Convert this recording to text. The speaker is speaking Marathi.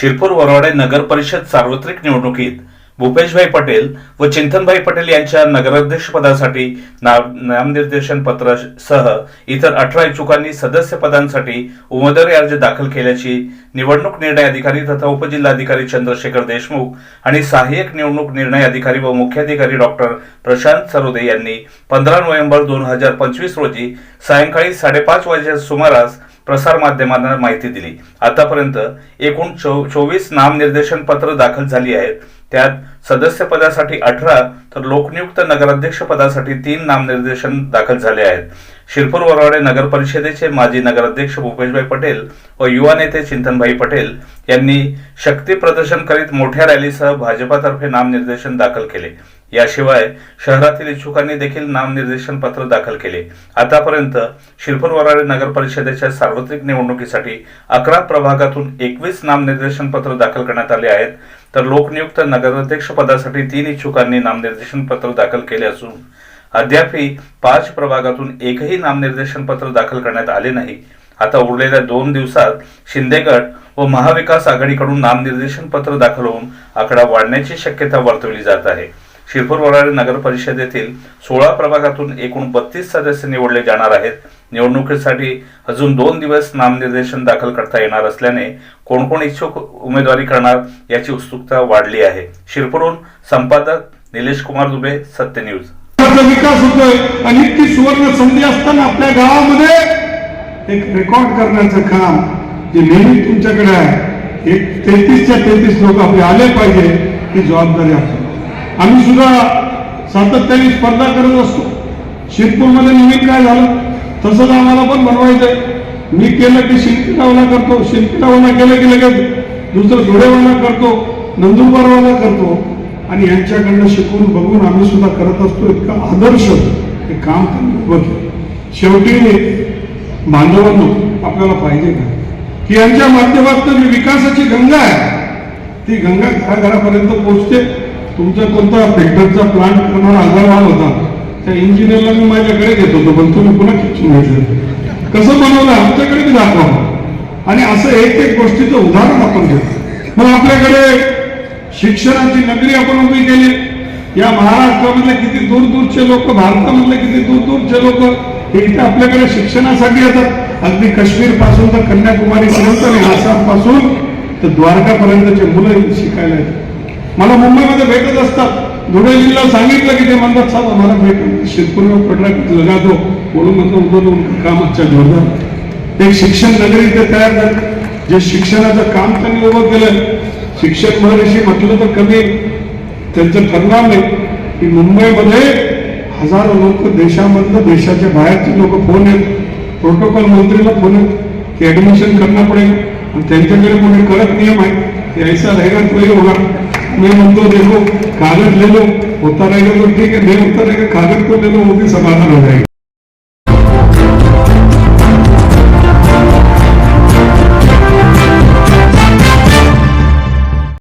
शिरपूर वरवाडे नगर परिषद सार्वत्रिक निवडणुकीत भूपेशभाई पटेल व चिंतनभाई पटेल यांच्या नगराध्यक्ष पदासाठी नामनिर्देशन पत्र सह इतर अठरा इच्छुकांनी सदस्य पदांसाठी उमेदवारी अर्ज दाखल केल्याची निवडणूक निर्णय अधिकारी तथा उपजिल्हाधिकारी चंद्रशेखर देशमुख आणि सहाय्यक निवडणूक निर्णय अधिकारी व मुख्याधिकारी डॉक्टर प्रशांत सरोदे यांनी पंधरा नोव्हेंबर दोन हजार पंचवीस रोजी सायंकाळी साडेपाच वाजेच्या सुमारास प्रसार माध्यमांना माहिती दिली. आतापर्यंत एकूण चो चोवीस नामनिर्देशन पत्र दाखल झाली आहेत. त्यात सदस्यपदासाठी अठरा तर लोकनियुक्त नगराध्यक्ष पदासाठी तीन नामनिर्देशन दाखल झाले आहेत. शिरपूर वरवाडे नगर परिषदेचे माजी नगराध्यक्ष भूपेशभाई पटेल व युवा नेते चिंतनभाई पटेल यांनी शक्ती प्रदर्शन करीत मोठ्या रॅलीसह भाजपातर्फे नामनिर्देशन दाखल केले. याशिवाय शहरातील इच्छुकांनी देखील नामनिर्देशन पत्र दाखल केले. आतापर्यंत शिरपूर वराळे नगर परिषदेच्या सार्वत्रिक निवडणुकीसाठी अकरा प्रभागातून एकवीस नामनिर्देशन पत्र दाखल करण्यात आले आहेत. तर लोकनियुक्त नगराध्यक्ष पदासाठी तीन इच्छुकांनी नामनिर्देशन पत्र दाखल केले असून अद्यापही पाच प्रभागातून एकही नामनिर्देशन पत्र दाखल करण्यात आले नाही. आता उरलेल्या दोन दिवसात शिंदेगड व महाविकास आघाडीकडून नामनिर्देशन पत्र दाखल होऊन आकडा वाढण्याची शक्यता वर्तवली जात आहे. शिरपूर वराळे नगर परिषदेतील सोळा प्रभागातून एकूण बत्तीस सदस्य निवडले जाणार आहेत. निवडणुकीसाठी अजून दोन दिवस नामनिर्देशन दाखल करता येणार असल्याने कोण कोण इच्छुक उमेदवारी करणार याची उत्सुकता वाढली आहे. शिरपूरहून संपादक निलेश कुमार दुबे सत्य न्यूज. विकास होतोय आणि इतकी सुवर्ण संधी असताना आपल्या गावामध्ये एक रेकॉर्ड करण्याचं काम जे नेहमी तुमच्याकडे आहे एक तेहतीसच्या तेहतीस लोक आपले आले पाहिजे ही जबाबदारी आपली. आम्ही सुद्धा सातत्याने स्पर्धा करत असतो. शिरपूरमध्ये नेहमी काय झालं? तसंच आम्हाला पण बनवायचं आहे. मी केलं की शिल्पीरावला करतो शिल्पीरावला केलं की लगेच दुसरं धुळेवाला करतो नंदुरबारवाला करतो. आणि यांच्याकडनं शिकून बघून आम्ही सुद्धा करत असतो. इतका आदर्श हे काम त्यांनी उभं केलं. शेवटी बांधवांनो आपल्याला पाहिजे का? की यांच्या माध्यमातून जी विकासाची गंगा आहे. ती गंगा घराघरापर्यंत पोहोचते. तुमचा कोणता फिल्टरचा प्लांट कोणाला अगरवाल होता त्या इंजिनियरला मी माझ्याकडे घेत होतो पण तुम्ही पुन्हा किचन घेतलं. कसं बनवलं? आमच्याकडे मी दाखवा. आणि असं एक एक गोष्टीचं उदाहरण आपण घेतो मग आपल्याकडे शिक्षणाची नगरी आपण उभी केली. या महाराष्ट्रामधले किती दूर दूरचे लोक भारतामधले किती दूर दूरचे लोक हे इथे आपल्याकडे शिक्षणासाठी येतात. अगदी काश्मीरपासून तर कन्याकुमारी पर्यंत आणि आसामपासून तर द्वारकापर्यंतचे मुलं शिकायला येतात. मला मुंबईमध्ये भेटत असतात. धुळे जिल्हा सांगितलं की ते म्हणतात साहेब आम्हाला भेट शेतकरी पडला पड रहा लगा दो बोलून म्हणतो उद्या दोन कामाच्या जोरदार. एक शिक्षण नगरी इथे तयार झालं. जे शिक्षणाचं काम त्यांनी उभं केलं शिक्षण महर्षी म्हटलं तर कमी त्यांचं ठरणार नाही. की मुंबईमध्ये हजारो लोक देशामधलं देशाच्या बाहेरचे लोक फोन येत प्रोटोकॉल मंत्रीला फोन येत की ऍडमिशन करणं पडेल आणि त्यांच्याकडे कोणी कडक नियम आहे की ऐसा रहेगा तो होणार. होगा मैं म्हणतो देखो कागज ले लो होता रहेगा तो ठीक है नहीं होता रहेगा कागज को ले लो वो भी समाधान हो जाएगा